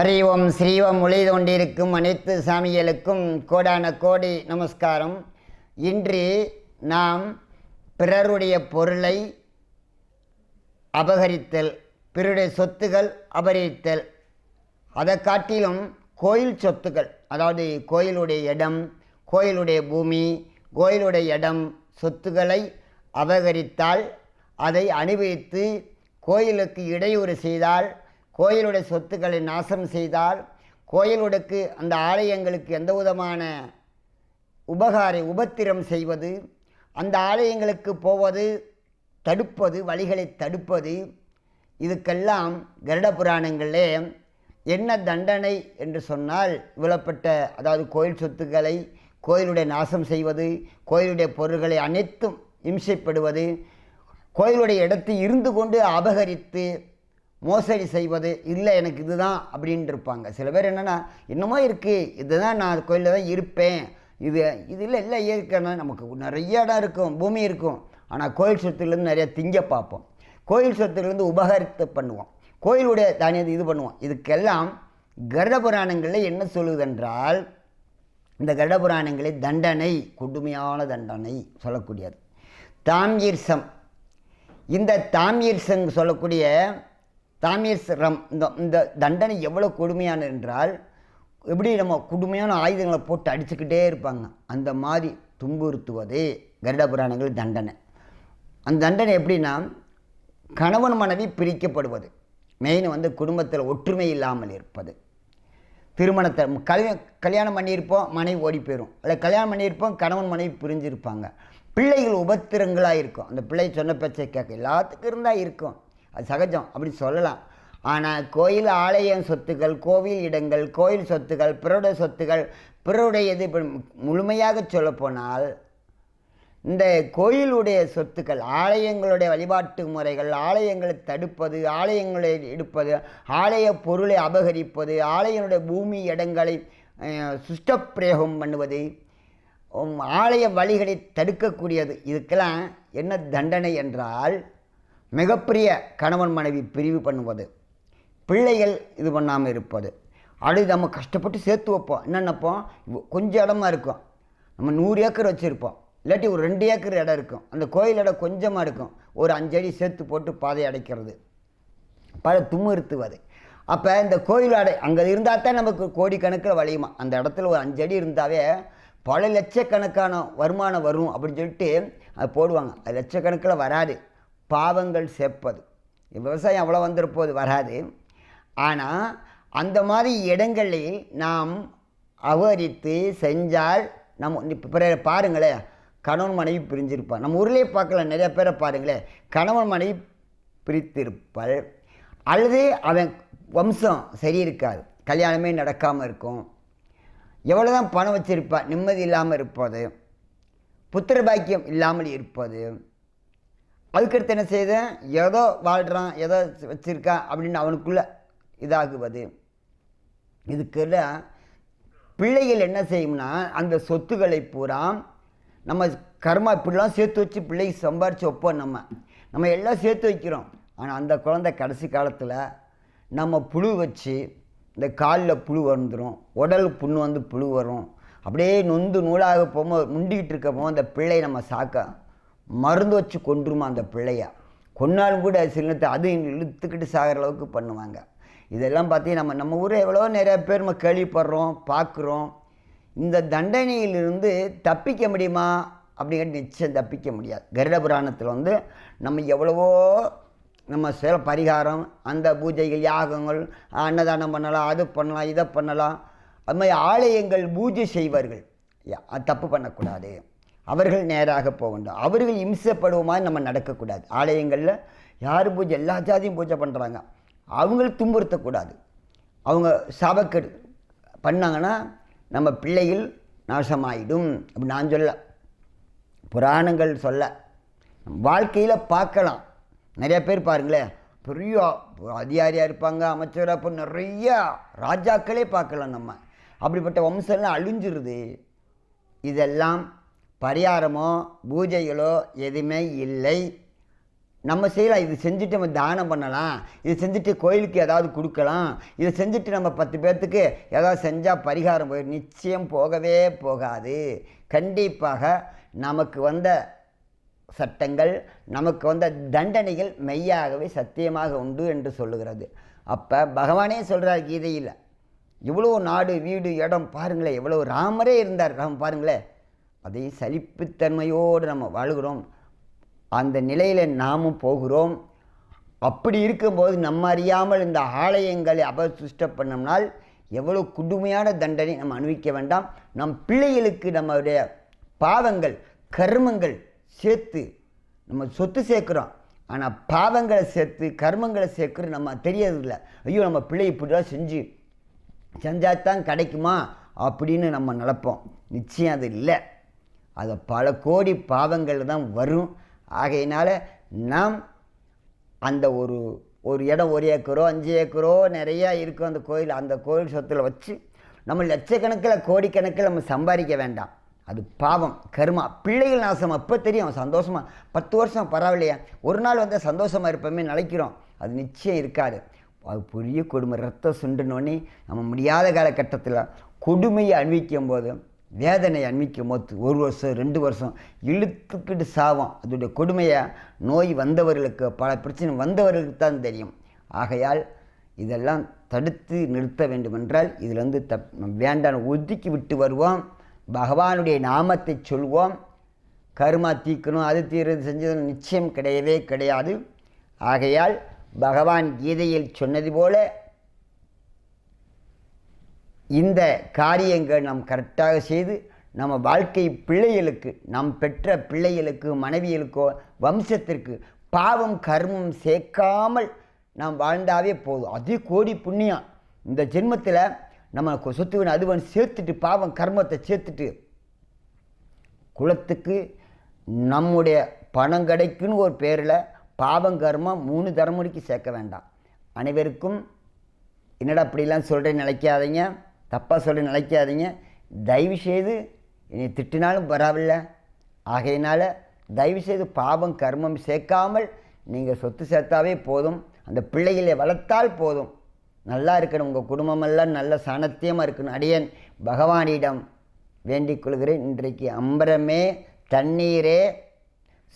அறிவோம் ஸ்ரீவம் ஒளி கொண்டிருக்கும் அனைத்து சாமிகளுக்கும் கோடான கோடி நமஸ்காரம். இன்று நாம் பிறருடைய பொருளை அபகரித்தல் பிறருடைய சொத்துகள் அபகரித்தல். அதை காட்டிலும் கோயில் சொத்துக்கள் அதாவது கோயிலுடைய இடம் கோயிலுடைய பூமி கோயிலுடைய இடம் சொத்துக்களை அபகரித்தால் அதை அனுபவித்து கோயிலுக்கு இடையூறு செய்தால் கோயிலுடைய சொத்துக்களை நாசம் செய்தால் கோயிலுடைக்கு அந்த ஆலயங்களுக்கு எந்த விதமான உபகாரை உபத்திரம் செய்வது அந்த ஆலயங்களுக்கு போவது தடுப்பது வழிகளை தடுப்பது இதுக்கெல்லாம் கருட புராணங்களிலே என்ன தண்டனை என்று சொன்னால் இவ்வளப்பட்ட அதாவது கோயில் சொத்துக்களை கோயிலுடைய நாசம் செய்வது கோயிலுடைய பொருள்களை அனைத்தும் இம்சைப்படுவது கோயிலுடைய இடத்தை இருந்து கொண்டு அபகரித்து மோசடி செய்வது இல்லை எனக்கு இதுதான் அப்படின்ட்டு இருப்பாங்க சில பேர் என்னென்னா என்னமோ இருக்குது இதுதான் நான் கோயிலில் தான் இருப்பேன். இது இது இல்லை இல்லை இருக்கணும் நமக்கு நிறைய இடம் இருக்கும் பூமி இருக்கும். ஆனால் கோயில் சொத்துலேருந்து நிறைய திங்க பார்ப்போம். கோயில் சொத்துலேருந்து உபகரித்து பண்ணுவோம். கோயிலுடைய தானியத்தை இது பண்ணுவோம். இதுக்கெல்லாம் கருட புராணங்களில் என்ன சொல்லுவதென்றால் இந்த கருட புராணங்களை தண்டனை கொடுமையான தண்டனை சொல்லக்கூடியது. தாம்யீர்சம். இந்த தாம்யீர்சங் சொல்லக்கூடிய தாமீர்சரம் இந்த இந்த தண்டனை எவ்வளோ கொடுமையான என்றால் எப்படி நம்ம கொடுமையான ஆயுதங்களை போட்டு அடிச்சுக்கிட்டே இருப்பாங்க. அந்த மாதிரி துன்புறுத்துவதே கருட புராணங்கள் தண்டனை. அந்த தண்டனை எப்படின்னா கணவன் மனைவி பிரிக்கப்படுவது. மெயின் வந்து குடும்பத்தில் ஒற்றுமை இல்லாமல் இருப்பது. திருமணத்தை கல்ய கல்யாணம் பண்ணியிருப்போம் மனைவி ஓடி போயிடும் இல்லை கல்யாணம் பண்ணியிருப்போம் கணவன் மனைவி பிரிஞ்சிருப்பாங்க. பிள்ளைகள் உபத்திரங்களாக இருக்கும் அந்த பிள்ளை சொன்ன பேச்சை கேட்க எல்லாத்துக்கும் இருந்தால் இருக்கும். அது சகஜம் அப்படி சொல்லலாம். ஆனால் கோயில் ஆலயம் சொத்துக்கள் கோவில் இடங்கள் கோயில் சொத்துக்கள் பிறருடைய சொத்துக்கள் பிறருடையது முழுமையாக சொல்லப்போனால் இந்த கோயிலுடைய சொத்துக்கள் ஆலயங்களுடைய வழிபாட்டு முறைகள் ஆலயங்களை தடுப்பது ஆலயங்களை எடுப்பது ஆலய பொருளை அபகரிப்பது ஆலயனுடைய பூமி இடங்களை சுஷ்டப்பிரயோகம் பண்ணுவது ஆலய வழிகளை தடுக்கக்கூடியது. இதுக்கெல்லாம் என்ன தண்டனை என்றால் மிகப்பெரிய கணவன் மனைவி பிரிவு பண்ணுவது. பிள்ளைகள் இது பண்ணாமல் இருப்பது. அடுத்து நம்ம கஷ்டப்பட்டு சேர்த்து வைப்போம். என்னென்னப்போம் கொஞ்சம் இடமா இருக்கும். நம்ம நூறு ஏக்கர் வச்சுருப்போம். இல்லாட்டி ஒரு ரெண்டு ஏக்கர் இடம் இருக்கும். அந்த கோயில் இடம் கொஞ்சமாக இருக்கும். ஒரு அஞ்சடி சேர்த்து போட்டு பாதை அடைக்கிறது. பல தும்முறுத்துவது அப்போ இந்த கோயில் அடை அங்கே இருந்தால் தான் நமக்கு கோடிக்கணக்கில் வளையுமா அந்த இடத்துல ஒரு அஞ்சடி இருந்தாவே பல லட்சக்கணக்கான வருமானம் வரும் அப்படின்னு சொல்லிட்டு அது போடுவாங்க. அது லட்சக்கணக்கில் வராது. பாவங்கள் சேர்ப்பது. விவசாயம் அவ்வளோ வந்திருப்போது வராது. ஆனால் அந்த மாதிரி இடங்களில் நாம் அவரித்து செஞ்சால் நம்ம இப்போ பிற பாருங்களேன் கணவன் மனைவி பிரிஞ்சிருப்பான் நம்ம ஊர்லேயே பார்க்கலாம் நிறைய பேரை பாருங்களேன் கணவன் மனைவி பிரித்திருப்பாள். அல்லது அவன் வம்சம் சரி இருக்காது கல்யாணமே நடக்காமல் இருக்கும். எவ்வளோ தான் பணம் வச்சுருப்பா நிம்மதி இல்லாமல் இருப்பது. புத்திர பாக்கியம் இல்லாமல் இருப்பது. அதுக்கடுத்து என்ன செய்தேன்? ஏதோ வாழ்கிறான் ஏதோ வச்சுருக்கா அப்படின்னு அவனுக்குள்ள இதாகுவது. இதுக்கெல்லாம் பிள்ளைகள் என்ன செய்யும்னா அந்த சொத்துக்களை பூரா நம்ம கர்மா இப்படிலாம் சேர்த்து வச்சு பிள்ளைக்கு சம்பாரித்து வைப்போம் நம்ம. நம்ம எல்லாம் சேர்த்து வைக்கிறோம். ஆனால் அந்த குழந்தை கடைசி காலத்தில் நம்ம புழு வச்சு இந்த காலில் புழு வந்துடும் உடல் புண்ணு வந்து புழு வரும். அப்படியே நொந்து நூலாக போகும்போது முண்டிக்கிட்டு இருக்கப்போ அந்த பிள்ளை நம்ம சாக்க மருந்து வச்சு கொன்றுமா அந்த பிள்ளைய? கொன்னாலும் கூட சில நேரத்தை அது இழுத்துக்கிட்டு சாகிற அளவுக்கு பண்ணுவாங்க. இதெல்லாம் பார்த்தீங்கன்னா நம்ம நம்ம ஊரில் எவ்வளோ நிறைய பேர் நம்ம கேள்விப்படுறோம் பார்க்குறோம் இந்த தண்டனையிலிருந்து தப்பிக்க முடியுமா? அப்படிங்கிறது நிச்சயம் தப்பிக்க முடியாது. கருட புராணத்தில் வந்து நம்ம எவ்வளவோ நம்ம சில பரிகாரம் அந்த பூஜைகள் யாகங்கள் அன்னதானம் பண்ணலாம் அது பண்ணலாம் இதை பண்ணலாம். அது மாதிரி ஆலயங்கள் பூஜை செய்வார்கள். யா- அது தப்பு பண்ணக்கூடாது. அவர்கள் நேராக போக வேண்டும் அவர்கள் இம்சப்படுவோமாதிரி நம்ம நடக்கக்கூடாது. ஆலயங்களில் யார் பூஜை எல்லா ஜாதியும் பூஜை பண்ணுறாங்க அவங்கள துன்புறுத்தக்கூடாது. அவங்க சாபக்கெடு பண்ணாங்கன்னா நம்ம பிள்ளைகள் நாசமாயிடும் அப்படி நான் சொல்ல. புராணங்கள் சொல்ல. வாழ்க்கையில் பார்க்கலாம். நிறைய பேர் பாருங்களேன். பெரிய அதிகாரியாக இருப்பாங்க அமைச்சராக இப்போ நிறைய ராஜாக்களே பார்க்கலாம் நம்ம. அப்படிப்பட்ட வம்சம்லாம் அழிஞ்சிருது. இதெல்லாம் பரிகாரமோ பூஜைகளோ எதுவுமே இல்லை. நம்ம செய்யலாம். இது செஞ்சுட்டு நம்ம தானம் பண்ணலாம். இது செஞ்சுட்டு கோயிலுக்கு ஏதாவது கொடுக்கலாம். இதை செஞ்சுட்டு நம்ம பத்து பேர்த்துக்கு ஏதாவது செஞ்சால் பரிகாரம் போய் நிச்சயம் போகவே போகாது. கண்டிப்பாக நமக்கு வந்த சட்டங்கள் நமக்கு வந்த தண்டனைகள் மெய்யாகவே சத்தியமாக உண்டு என்று சொல்லுகிறது. அப்போ பகவானே சொல்கிறார் கீதையில் இவ்வளோ நாடு வீடு இடம் பாருங்களேன் எவ்வளோ ராமரே இருந்தார். ராம் பாருங்களேன். அதே சலிப்புத்தன்மையோடு நம்ம வாழ்கிறோம். அந்த நிலையில் நாமும் போகிறோம். அப்படி இருக்கும்போது நம்ம அறியாமல் இந்த ஆலயங்களை அபசுஷ்ட பண்ணோம்னால் எவ்வளோ கொடுமையான தண்டனை நம்ம அனுபவிக்க வேண்டாம். நம் பிள்ளைகளுக்கு நம்மளுடைய பாவங்கள் கர்மங்கள் சேர்த்து நம்ம சொத்து சேர்க்குறோம். ஆனால் பாவங்களை சேர்த்து கர்மங்களை சேர்க்குறது நம்ம தெரியறதில்ல. ஐயோ நம்ம பிள்ளை இப்படிலாம் செஞ்சு செஞ்சாதான் கிடைக்குமா? அப்படின்னு நம்ம நினப்போம். நிச்சயம் அது இல்லை. அது பல கோடி பாவங்கள் தான் வரும். ஆகையினால் நாம் அந்த ஒரு ஒரு இடம் ஒரு ஏக்கரோ அஞ்சு ஏக்கரோ நிறையா இருக்கும் அந்த கோயில். அந்த கோயில் சொத்தில் வச்சு நம்ம லட்சக்கணக்கில் கோடிக்கணக்கில் நம்ம சம்பாதிக்க வேண்டாம். அது பாவம் கருமா. பிள்ளைகள் நாசம் அப்போ தெரியும். சந்தோஷமாக பத்து வருஷம் பரவாயில்லையா? ஒரு நாள் வந்து சந்தோஷமாக இருப்போமே நினைக்கிறோம். அது நிச்சயம் இருக்காது. அது பெரிய கொடுமை. ரத்தம் சுண்டுனோடனே நம்ம முடியாத காலகட்டத்தில் கொடுமையை அனுபவிக்கும் போது வேதனை அனுபவிக்கும் போது ஒரு வருஷம் ரெண்டு வருஷம் இழுத்துக்கிட்டு சாவோம். அதோடைய கொடுமையை? நோய் வந்தவர்களுக்கு பல பிரச்சனை வந்தவர்களுக்கு தான் தெரியும். ஆகையால் இதெல்லாம் தடுத்து நிறுத்த வேண்டுமென்றால் இதிலிருந்து தப் வேண்டான ஒதுக்கி விட்டு வருவோம். பகவானுடைய நாமத்தை சொல்வோம். கருமா தீக்கணும் அது தீர்றது செஞ்சது நிச்சயம் கிடையவே கிடையாது. ஆகையால் பகவான் கீதையில் சொன்னது போல இந்த காரியங்கள் நாம் கரெக்டாக செய்து நம்ம வாழ்க்கை பிள்ளைகளுக்கு நாம் பெற்ற பிள்ளைகளுக்கு மனைவிகளுக்கோ வம்சத்திற்கு பாவம் கர்மம் சேர்க்காமல் நாம் வாழ்ந்தாவே போதும். அதே கோடி புண்ணியம். இந்த ஜென்மத்தில் நம்ம சொத்துவன் அதுவன் சேர்த்துட்டு பாவம் கர்மத்தை சேர்த்துட்டு குலத்துக்கு நம்முடைய பணம் கிடைக்குன்னு ஒரு பேரில் பாவம் கர்மம் மூணு தரமுறைக்கு சேர்க்க வேண்டாம். அனைவருக்கும் என்னடா அப்படிலாம் சொல்கிறேன்னு நினைக்காதீங்க. தப்பாக சொல்லி நினைக்காதீங்க தயவு செய்து என்னை திட்டினாலும் பரவாயில்ல. ஆகையினால தயவு செய்து பாவம் கர்மம் சேர்க்காமல் நீங்கள் சொத்து சேர்த்தாவே போதும். அந்த பிள்ளைகளை வளர்த்தால் போதும். நல்லா இருக்கணும். உங்கள் குடும்பமெல்லாம் நல்ல சாணத்தியமாக இருக்கணும். அடியன் பகவானிடம் வேண்டிக் கொள்கிறேன். இன்றைக்கு அம்பரமே தண்ணீரே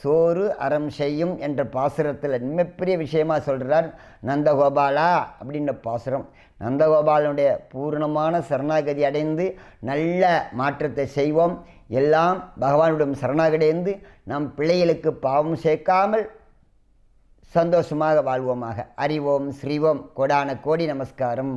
சோறு அறம் செய்யும் என்ற பாசுரத்தில் மிகப்பெரிய விஷயமா சொல்கிறார் நந்தகோபாலா அப்படின்ற பாசுரம். நந்தகோபாலனுடைய பூர்ணமான சரணாகதி அடைந்து நல்ல மாற்றத்தை செய்வோம். எல்லாம் பகவானுடைய சரணாகடைந்து அடைந்து நம் பிள்ளைகளுக்கு பாவம் சேர்க்காமல் சந்தோஷமாக வாழ்வோமாக. அறிவோம் ஸ்ரீவோம் கோடான கோடி நமஸ்காரம்.